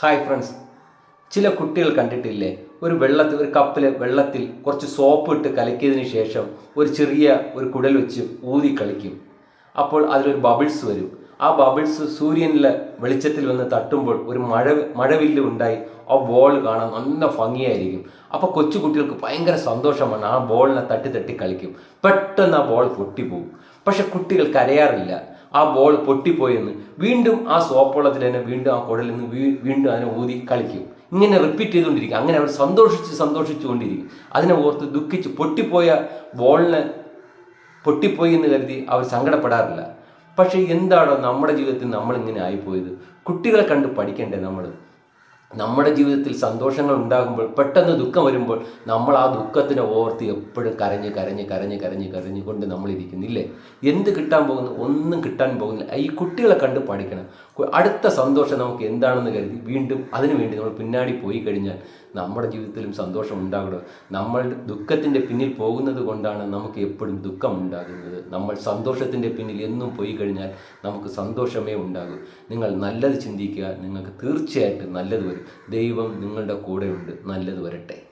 Hi friends ചില കുട്ടികൾ കണ്ടിട്ടില്ലേ? ഒരു വെള്ളത്തിൽ ഒരു കപ്പിൽ വെള്ളത്തിൽ കുറച്ച് സോപ്പ് ഇട്ട് കലക്കിയതിന് ശേഷം ഒരു ചെറിയ ഒരു കുടൽ വെച്ച് ഊതി കളിക്കും. അപ്പോൾ അതിലൊരു ബബിൾസ് വരും. ആ ബബിൾസ് സൂര്യനിലെ വെളിച്ചത്തിൽ വന്ന് തട്ടുമ്പോൾ ഒരു മഴ മഴവില്ല് ഉണ്ടായി ആ ബോൾ കാണാൻ നല്ല ഭംഗിയായിരിക്കും. അപ്പോൾ കൊച്ചു കുട്ടികൾക്ക് ഭയങ്കര സന്തോഷമാണ് ആ ബോളിനെ തട്ടി തട്ടി കളിക്കും. പെട്ടെന്ന് ആ ബോൾ പൊട്ടിപ്പോകും പക്ഷെ കുട്ടികൾ കരയാറില്ല. ആ ബോൾ പൊട്ടിപ്പോയെന്ന്. വീണ്ടും ആ സോപ്പുള്ളത്തിൽ തന്നെ വീണ്ടും ആ കുഴലിൽ നിന്ന് വീണ്ടും അതിനെ ഊതി കളിക്കും. ഇങ്ങനെ റിപ്പീറ്റ് ചെയ്തുകൊണ്ടിരിക്കും. അങ്ങനെ അവർ സന്തോഷിച്ച് സന്തോഷിച്ചുകൊണ്ടിരിക്കും അതിനെ ഓർത്ത് ദുഃഖിച്ച് പൊട്ടിപ്പോയ ബോളിനെ പൊട്ടിപ്പോയി എന്ന് കരുതി അവർ സങ്കടപ്പെടാറില്ല. പക്ഷേ എന്താണോ നമ്മുടെ ജീവിതത്തിൽ നമ്മളിങ്ങനെ ആയിപ്പോയത്? കുട്ടികളെ കണ്ട് പഠിക്കണ്ടേ നമ്മൾ നമ്മുടെ ജീവിതത്തിൽ സന്തോഷങ്ങൾ ഉണ്ടാകുമ്പോൾ പെട്ടെന്ന് ദുഃഖം വരുമ്പോൾ നമ്മൾ ആ ദുഃഖത്തിനെ ഓർത്ത് എപ്പോഴും കരഞ്ഞ് കരഞ്ഞ് കരഞ്ഞ് കരഞ്ഞ് കരഞ്ഞ് കൊണ്ട് നമ്മൾ ഇരിക്കുന്നില്ലേ എന്ത് കിട്ടാൻ പോകുന്നു? ഒന്നും കിട്ടാൻ പോകുന്നില്ല. ഈ കുട്ടികളെ കണ്ട് പഠിക്കണം. അടുത്ത സന്തോഷം നമുക്ക് എന്താണെന്ന് കരുതി വീണ്ടും അതിനു വേണ്ടി നമ്മൾ പിന്നാടി പോയി കഴിഞ്ഞാൽ നമ്മുടെ ജീവിതത്തിലും സന്തോഷം ഉണ്ടാകണം. നമ്മൾ ദുഃഖത്തിന്റെ പിന്നിൽ പോകുന്നത് കൊണ്ടാണ് നമുക്ക് എപ്പോഴും ദുഃഖം ഉണ്ടാകുന്നത്. നമ്മൾ സന്തോഷത്തിന്റെ പിന്നിൽ എന്നും പോയി കഴിഞ്ഞാൽ നമുക്ക് സന്തോഷമേ ഉണ്ടാകൂ. നിങ്ങൾ നല്ലത് ചിന്തിക്കുക. നിങ്ങൾക്ക് തീർച്ചയായിട്ടും നല്ലത് ദൈവം നിങ്ങളുടെ കൂടെയുണ്ട്. നല്ലത് വരട്ടെ.